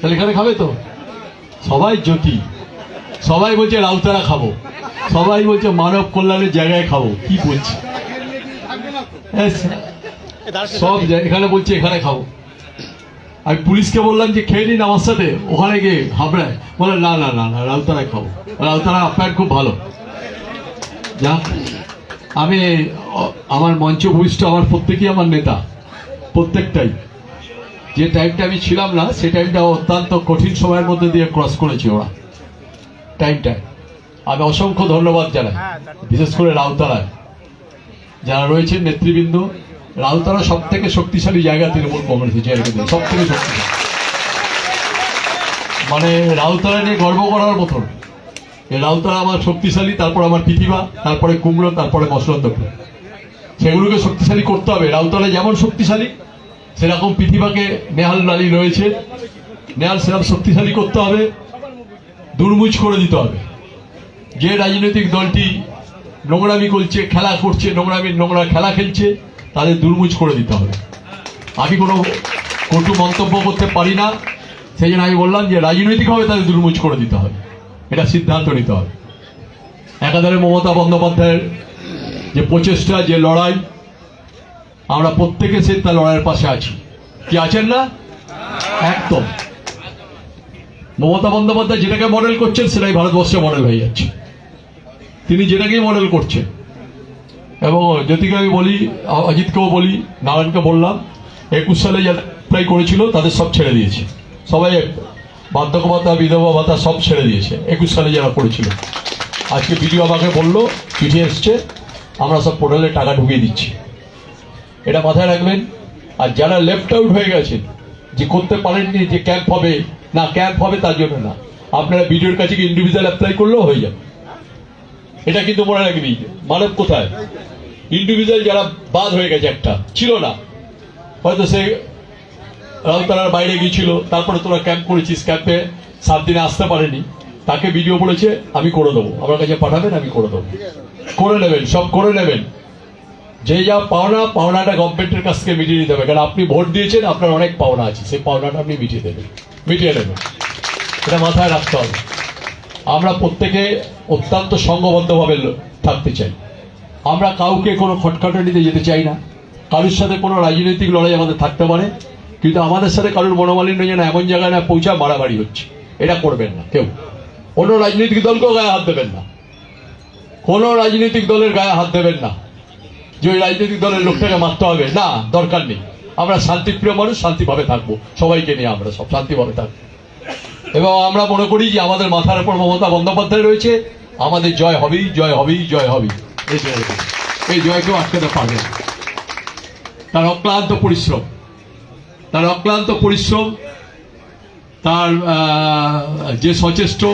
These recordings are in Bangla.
তাহলে এখানে খাবে তো? সবাই জ্যোতি। সবাই বলছে রাউতারা খাব। সবাই বলছে মানব কল্যাণের জায়গায় খাব। কি বলছে? সব এখানে বলছে এখানে খাব। আমি পুলিশকে বললাম যে, খেয়ে নিন আমার সাথে। ওখানে গিয়ে হাবড়ায় বলে, না না না না রাউতারায় খাব। রাউতারা আপনার খুব ভালো। যা আমি, আমার মঞ্চ ভূমিষ্ঠ আমার প্রত্যেকেই আমার নেতা। প্রত্যেকটাই। যে টাইমটা আমি ছিলাম না সেই টাইমটা অত্যন্ত কঠিন সময়ের মধ্যে দিয়ে ক্রস করেছে ওরা। টাইমটা আমি অসংখ্য ধন্যবাদ জানাই। বিশেষ করে রাউতারায় যারা রয়েছেন নেতৃবৃন্দ রাউতারা সব থেকে শক্তিশালী জায়গা তৃণমূল কংগ্রেসের জায়গা সব থেকে শক্তিশালী। মানে রাউতারা নিয়ে গর্ব করার মতন। এই রাউতারা আমার শক্তিশালী তারপর আমার পৃথিবা তারপরে কুমড়ো তারপরে মসলন্দপুর সেগুলোকে শক্তিশালী করতে হবে। রাউতারা যেমন শক্তিশালী সেরকম পৃথিবাকে নেহাল লালি রয়েছে। নেহাল সেরকম শক্তিশালী করতে হবে, দুর্মুজ করে দিতে হবে। যে রাজনৈতিক দলটি নোংরামি করছে, খেলা করছে, নোংরামি, নোংরা খেলা খেলছে, তাদের দুর্মুজ করে দিতে হবে। আমি কোনো কটু মন্তব্য করতে পারি না, সেই জন্য আমি বললাম যে রাজনৈতিকভাবে তাদের দুর্মুজ করে দিতে হবে। এটা সিদ্ধান্ত নিতে হবে। একাধারে মমতা বন্দ্যোপাধ্যায়ের যে প্রচেষ্টা, যে লড়াই আমরা প্রত্যেকে সে তার লড়াইয়ের পাশে আছি। কি আছেন না? একদম। মমতা বন্দ্যোপাধ্যায় যেটাকে মডেল করছেন, সেটাই ভারতবর্ষে মডেল হয়ে যাচ্ছে। তিনি যেটাকেই মডেল করছেন। এবং জ্যোতিকে আমি বলি, অজিতকেও বলি, নারায়ণকে বললাম, একুশ সালে যারা অ্যাপ্লাই করেছিল, তাদের সব ছেড়ে দিয়েছে। সবাই বার্ধক্য ভাতা বিধবা ভাতা সব ছেড়ে দিয়েছে, একুশ সালে যারা করেছিল। আজকে ভিডিও আমাকে বলল, চিঠি এসছে, আমরা সব পোর্টালে টাকা ঢুকিয়ে দিচ্ছি। এটা মাথায় রাখবেন। আর যারা লেফট আউট হয়ে গেছেন যে করতে পারেননি, যে ক্যাম্প হবে, না ক্যাম্প হবে তার জন্য না। আপনারা বিডিওর কাছে ইন্ডিভিজুয়াল অ্যাপ্লাই করলেও হয়ে যাবে। এটা কিন্তু মনে রাখবি, মানব কোথায়? ইন্ডিভিজুয়াল যারা বাদ হয়ে গেছে একটা, ছিল না। হয়তো সে রাউতারার বাইরে গিয়েছিল, তারপরে তোরা ক্যাম্প করেছিস ক্যাম্পে সাত দিনে আসতে পারেনি। তাকে ভিডিও বলেছে, আমি করে দেবো। আমার কাছে পাঠাবেন, আমি করে দেবো। করে নেবেন, সব করে নেবেন। যে যা পাওনা, পাওনাটা গভর্নমেন্টের কাছ থেকে মিটিয়ে নিতে হবে। কারণ আপনি ভোট দিয়েছেন, আপনার অনেক পাওনা আছে। সেই পাওনাটা আপনি মিটিয়ে দেবেন। মিটিয়ে নেবেন। এটা মাথায় রাখতে হবে। আমরা প্রত্যেকে অত্যন্ত সংঘবদ্ধভাবে থাকতে চাই। আমরা কাউকে কোনো খটখাটানিতে যেতে চাই না। কারোর সাথে কোনো রাজনৈতিক লড়াই আমাদের থাকতে পারে। কিন্তু আমাদের সাথে কারোর মনোমালিন্য যেন এমন জায়গায় না পৌঁছা মারামারি হচ্ছে। এটা করবেন না কেউ। কোনো রাজনৈতিক দলকেও গায়ে হাত দেবেন না। কোনো রাজনৈতিক দলের গায়ে হাত দেবেন না। যে ওই রাজনৈতিক দলের লোকটাকে মারতে হবে, না, দরকার নেই। আমরা শান্তিপ্রিয় মানুষ, শান্তিভাবে থাকব। সবাইকে নিয়ে আমরা সব শান্তিভাবে থাকব। এবং আমরা মনে করি যে আমাদের মাথার উপর মমতা বন্দ্যোপাধ্যায় রয়েছে। আমাদের জয় হবেই জয় হবেই জয় হবেই। এই জয়কেও আটকাতে পারবে না। তার অক্লান্ত পরিশ্রম, তার অক্লান্ত পরিশ্রম, তার যে সচেষ্ট,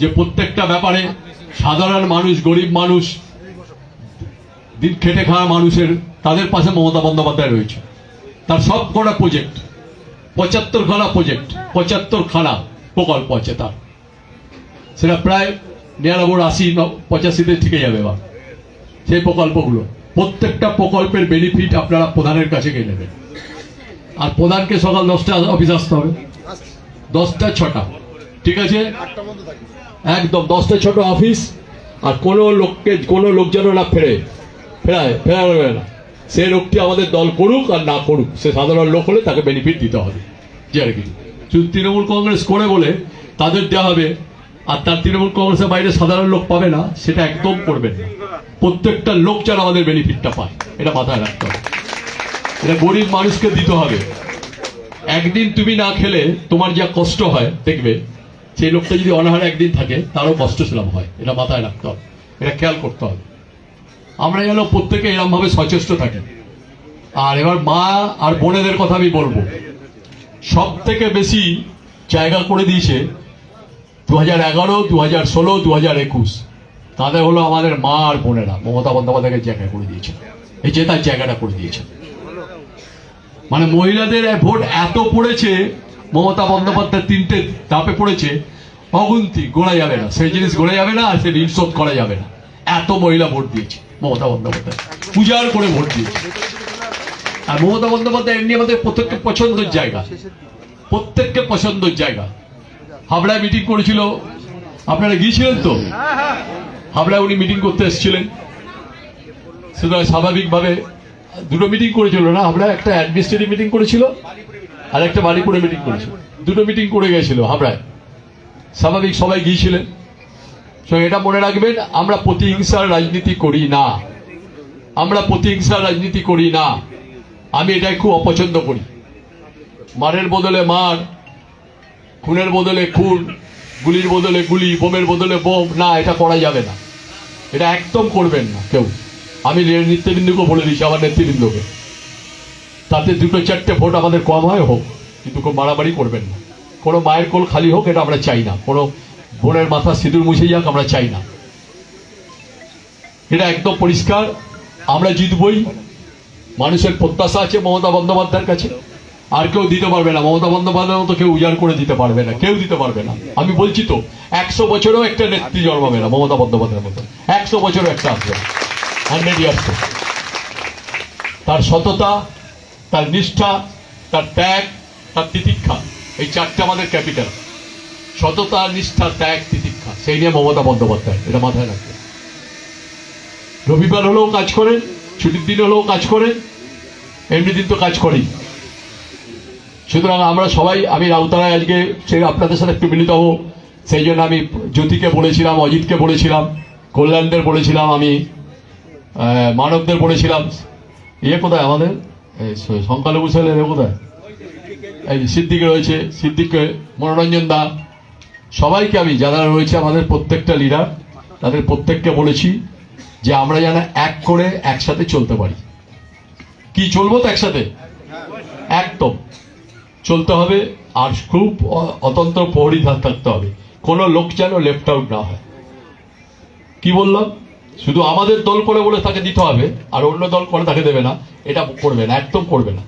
যে প্রত্যেকটা ব্যাপারে সাধারণ মানুষ, গরিব মানুষ দিন খেটে খাওয়া মানুষের, তাদের পাশে মমতা বন্দ্যোপাধ্যায় রয়েছে। তার সব কটা প্রজেক্ট পঁচাত্তর খানা প্রজেক্ট পঁচাত্তর খানা প্রকল্প আছে তার। সেটা প্রায় নিরানব্বই, আশি, পঁচাশিতে থেকে যাবে বা সেই প্রকল্পগুলো। প্রত্যেকটা প্রকল্পের বেনিফিট আপনারা প্রধানের কাছে গিয়ে নেবেন। আর প্রধানকে সকাল দশটা অফিস আসতে হবে। দশটা, ছটা। ঠিক আছে? একদম, দশটা, ছোট অফিস আর কোনো লোককে, কোনো লোক যেন না ফেরে। ফেরায় ফেরানো না, সে লোকটি আমাদের দল করুক আর না করুক, সে সাধারণ লোক হলে তাকে বেনিফিট দিতে হবে। যে আর কি। শুধু তৃণমূল কংগ্রেস করে বলে তাদের দেওয়া হবে, আর তার তৃণমূল কংগ্রেসের বাইরে সাধারণ লোক পাবে না, সেটা একদম করবেন না। প্রত্যেকটা লোক যেন আমাদের বেনিফিটটা পায়, এটা মাথায় রাখতে হবে। এটা গরিব মানুষকে দিতে হবে। একদিন তুমি না খেলে তোমার যা কষ্ট হয়, দেখবে, সেই লোকটা যদি অনাহারে একদিন থাকে, তারও কষ্ট সেলাম হয়, এটা মাথায় রাখতে হবে। এটা খেয়াল করতে হবে। আমরা যেন প্রত্যেকে এরকম ভাবে সচেষ্ট থাকেন আর এবার মা আর বোনেদের কথা আমি বলব। সব থেকে বেশি জায়গা করে দিয়েছে দু হাজার এগারো দু হাজার ষোলো দু হাজার একুশ। তাদের হলো আমাদের মা আর বোনেরা, মমতা বন্দ্যোপাধ্যায়কে জায়গা করে দিয়েছে। এই যে তার জায়গাটা করে দিয়েছে। মানে মহিলাদের ভোট এত পড়েছে, মমতা বন্দ্যোপাধ্যায় তিনটে ধাপে পড়েছে, অগুন্তি, গোড়া যাবে না। সেই জিনিস গোড়া যাবে না আর সে ঋণ শোধ করা যাবে না। এত মহিলা ভোট দিয়েছে। মমতা বন্দ্যোপাধ্যায়। পূজার করে ভোট দিয়েছে। আর মমতা বন্দ্যোপাধ্যায় এমনি আমাদের প্রত্যেকটা পছন্দের জায়গা। প্রত্যেককে পছন্দের জায়গা। হাবড়ায় মিটিং করেছিল। আপনারা গিয়েছিলেন তো? হাবড়ায় উনি মিটিং করতে এসেছিলেন। সুতরাং স্বাভাবিকভাবে দুটো মিটিং করেছিল না? হাবড়ায় একটা অ্যাডমিনিস্ট্রেটিভ মিটিং করেছিল আর একটা বাড়িপুরে মিটিং করেছিল। দুটো মিটিং করে গেছিল হাবড়ায়। স্বাভাবিক সবাই গিয়েছিলেন। তো এটা মনে রাখবেন, আমরা প্রতিহিংসার রাজনীতি করি না। আমরা প্রতিহিংসার রাজনীতি করি না। আমি এটাই খুব অপছন্দ করি। মারের বদলে মার, খুনের বদলে খুন, গুলির বদলে গুলি, বোমের বদলে বোম, না, এটা করা যাবে না। এটা একদম করবেন না কেউ। আমি নেতৃবৃন্দকে বলে দিচ্ছি, আমার নেতৃবৃন্দকে। তাতে দুটো চারটে ভোট আমাদের কম হয় হোক, কিন্তু খুব বাড়াবাড়ি করবেন না। কোনো মায়ের কোল খালি হোক, এটা আমরা চাই না। কোনো বোনের মাথা সিঁদুর মুছে যাক, আমরা চাই না। এটা একদম পরিষ্কার। আমরা জিতবই। মানুষের প্রত্যাশা আছে মমতা বন্দ্যোপাধ্যায়ের কাছে। আর কেউ দিতে পারবে না। মমতা বন্দ্যোপাধ্যায়ের মতো কেউ উজাড় করে দিতে পারবে না। কেউ দিতে পারবে না। আমি বলছি তো, একশো বছরেও একটা নেত্রী জন্মাবে না মমতা বন্দ্যোপাধ্যায়ের মতো। একশো বছরও একটা আসবে হান্ড্রেড ইয়ার্স তার সততা, তার নিষ্ঠা, তার ত্যাগ, তার তিতিক্ষা, এই চারটে আমাদের ক্যাপিটাল। সততা, নিষ্ঠা, ত্যাগ, তিতিক্ষা। সেই নিয়ে মমতা বন্দ্যোপাধ্যায়। এটা মাথায় রাখবে রবিবার হলেও কাজ করেন, ছুটির দিন হলেও কাজ করেন, এমনি দিন তো কাজ করি। সুতরাং আমরা সবাই, আমি রাউতারায় আজকে সেই আপনাদের সাথে একটু মিলিত হব। সেই জন্য আমি জ্যোতিকে বলেছিলাম, অজিতকে বলেছিলাম, কল্যাণদের বলেছিলাম, আমি মানবদের বলেছিলাম। ইয়ে কোথায় আমাদের? সংখ্যালঘু ছেলে কোথায়? এই সিদ্দিক রয়েছে, সিদ্দিক মনোরঞ্জন দা। সবাইকে আমি, যারা রয়েছে আমাদের প্রত্যেকটা লিডার তাদের প্রত্যেককে বলেছি যে আমরা যেন এক করে একসাথে চলতে পারি। কি চলবো তো একসাথে? একদম। চলতে হবে আর খুব অতন্ত্র প্রহরী থাক- থাকতে হবে। কোনো লোক যেন লেফট আউট না হয়। কি বললাম? শুধু আমাদের দল করে বলে তাকে দিতে হবে, আর অন্য দল করে তাকে দেবে না। এটা করবে না, একদম করবে না।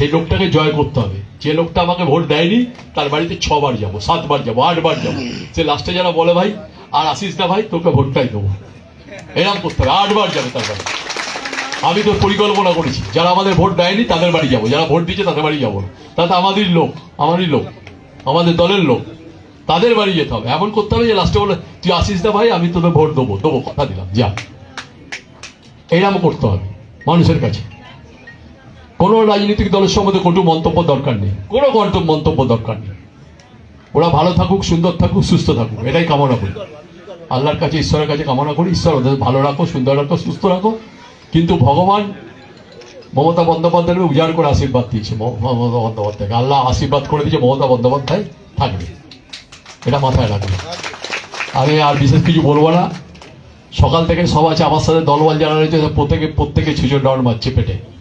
সেই লোকটাকে জয় করতে হবে। যে লোকটা আমাকে ভোট দেয়নি, তার বাড়িতে ছবার যাব, সাতবার যাব, আটবার যাব। সে লাস্টে যারা বলে, ভাই, আর আসিস না ভাই, তোকে ভোটটাই দেবো। এরকম করতে হবে, আটবার যাবে তার বাড়ি। আমি তো পরিকল্পনা করেছি, যারা আমাদের ভোট দেয়নি, তাদের বাড়ি যাব। যারা ভোট দিচ্ছে তাদের বাড়ি যাব না। তাতে আমাদেরই লোক, আমারই লোক, আমাদের দলের লোক, তাদের বাড়ি যেতে হবে। এমন করতে হবে যে লাস্টে বলে, তুই আসিস না ভাই, আমি তোদের ভোট দেবো। দেবো, কথা দিলাম, যা। এরকম করতে হবে মানুষের কাছে। কোনো রাজনৈতিক দলের সম্বন্ধে কটু মন্তব্য দরকার নেই। কোনো কটু মন্তব্য দরকার নেই। ওরা ভালো থাকুক, সুন্দর থাকুক, সুস্থ থাকুক, এটাই কামনা করি। আল্লাহর কাছে, ঈশ্বরের কাছে কামনা করি। ঈশ্বর ওদের ভালো রাখো, সুন্দর রাখো, সুস্থ রাখো। কিন্তু ভগবান মমতা বন্দ্যোপাধ্যায়ের উজাড় করে আশীর্বাদ দিয়েছে মমতা বন্দ্যোপাধ্যায়কে। আল্লাহ আশীর্বাদ করে দিয়েছে, মমতা বন্দ্যোপাধ্যায় থাকবে। এটা মাথায় রাখবে। আমি আর বিশেষ কিছু বলব না। সকাল থেকে সব আছে, আমার সাথে দলবল যারা রয়েছে, প্রত্যেকে প্রত্যেকে ছুঁচো ডর মারছে পেটে।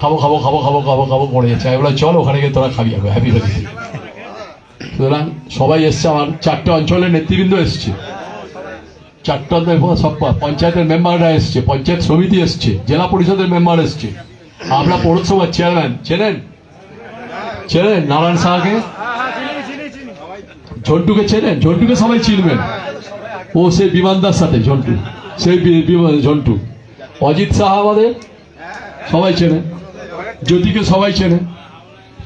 খাব খাব খাব খাব খাব খাব করে যাচ্ছে। আমি বললাম, চল ওখানে গিয়ে তোরা খাবি। হবে হ্যাপি হয়ে সুতরাং সবাই এসছে, আমার চারটে অঞ্চলের নেতৃবৃন্দ এসছে। চারটে সব পঞ্চায়েতের মেম্বাররা এসছে, পঞ্চায়েত সমিতি এসছে, জেলা পরিষদের মেম্বার এসছে। আমরা পৌরসভার চেয়ারম্যান, চেনেন? চেনেন নারায়ণ সাহাকে ঝন্টুকে চেনেন? ঝন্টুকে সবাই চিনবেন। ও সেই বিমানদার সাথে, ঝন্টু। সেই ঝন্টু। অজিত সাহা আমাদের? সবাই চেনে জ্যোতিকে সবাই চেনে।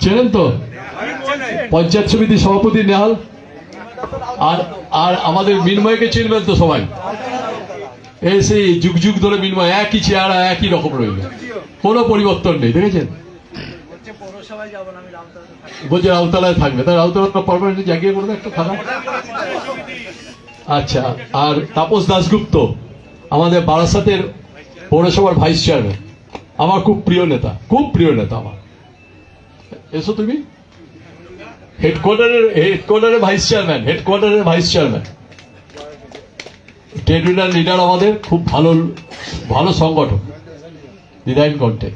চেনেন তো? পঞ্চায়েত সমিতির সভাপতি নেহাল। আর আর আমাদের মিনময়কে চিনবেন তো সবাই। এই সেই যুগ যুগ ধরে মিনময়, একই চেহারা, একই রকম রইল। কোনো পরিবর্তন নেই, দেখেছেন? বলছে রাউতলায় থাকবে। তাই রাউতলা পারমানেন্ট জায়গায় করবে একটা থাকা আচ্ছা আর তাপস দাশগুপ্ত, আমাদের বারাসাতের পৌরসভার ভাইস চেয়ারম্যান আমার খুব প্রিয় নেতা, খুব প্রিয় নেতা আমার। এসো তুমি। হেডকোয়ার্টারের হেডকোয়ার্টারের vice chairman হেডকোয়ার্টারের vice chairman trade union leader আমাদের, খুব ভালো ভালো সংগঠন ডিজাইন কন্টে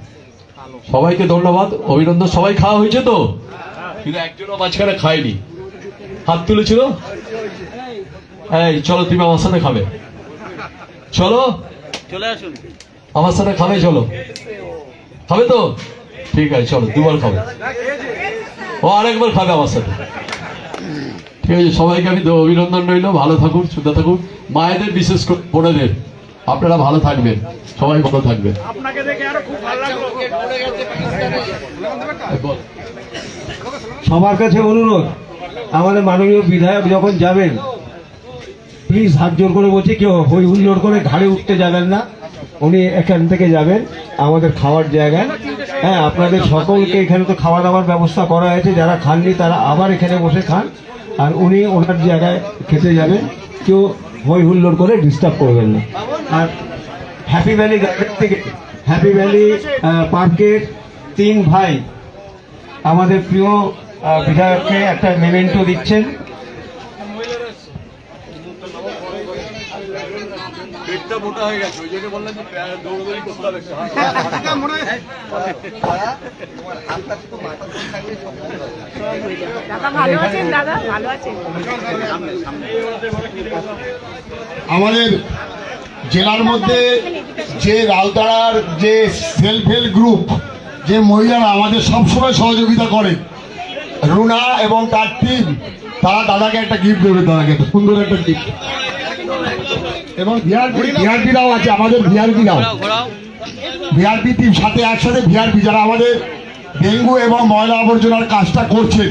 সবাইকে ধন্যবাদ। অভিনন্দন। সবাই খাওয়া হয়েছে তো? কিন্তু একজনও মাঝখানে খায়নি। হাত তুলেছিল? এই, চলো, তুমি আমার সাথে খাবে। চলো। চলে আসুন। আমার সাথে খাবে চলো। খাবে তো? ঠিক আছে চলো দুবার খাবে। ও আরেকবার খাবে আমার সাথে। ঠিক আছে সবাইকে আমি অভিনন্দন রইল ভালো থাকুন সুন্দর থাকুন মায়েদের বিশেষ করে বোনেদের আপনারা ভালো থাকবেন সবাই ভালো থাকবেন। আপনাকে দেখে আরও খুব ভালো লাগল। বল। সবার কাছে অনুরোধ আমাদের মাননীয় বিধায়ক যখন যাবেন প্লিজ হাত জোর করে বলছি কেউ হই হুল্লোড় করে ঘাড়ে উঠতে যাবেন না। উনি এখান থেকে যাবেন, আমাদের খাওয়ার জায়গায় হ্যাঁ আপনাদের সকলকে এখানে তো খাওয়া দাওয়ার ব্যবস্থা করা হয়েছে, যারা খাননি তারা আবার এখানে বসে খান। আর উনি ওনার জায়গায় খেতে যাবেন, কেউ হই হুল্লোড় করে ডিস্টার্ব করবেন না। আর হ্যাপি ভ্যালি গার্ডেন থেকে হ্যাপি ভ্যালি পার্কের তিন ভাই, আমাদের প্রিয় বিধায়ককে একটা মেমেন্টো দিচ্ছেন। মোটা হয়ে গেছে ওই জন্য বললাম যে দৌড়দৌড়ি করতে হবে দাদা ভালো আছেন দাদা? ভালো আছেন? আমাদের জেলার মধ্যে যে রাউতারার যে সেলফ হেল্প গ্রুপ যে মহিলারা আমাদের সবসময় সহযোগিতা করে রুনা এবং তার টিম তারা দাদাকে একটা গিফট দেবে দাদাকে একটা সুন্দর একটা গিফট এবং ভিআরপি ভিআরপিরাও আছে আমাদের ভিআরপিরাও ভিআরপি টিম সাথে একসাথে ভিআরপি যারা আমাদের ডেঙ্গু এবং ময়লা আবর্জনার কাজটা করছেন।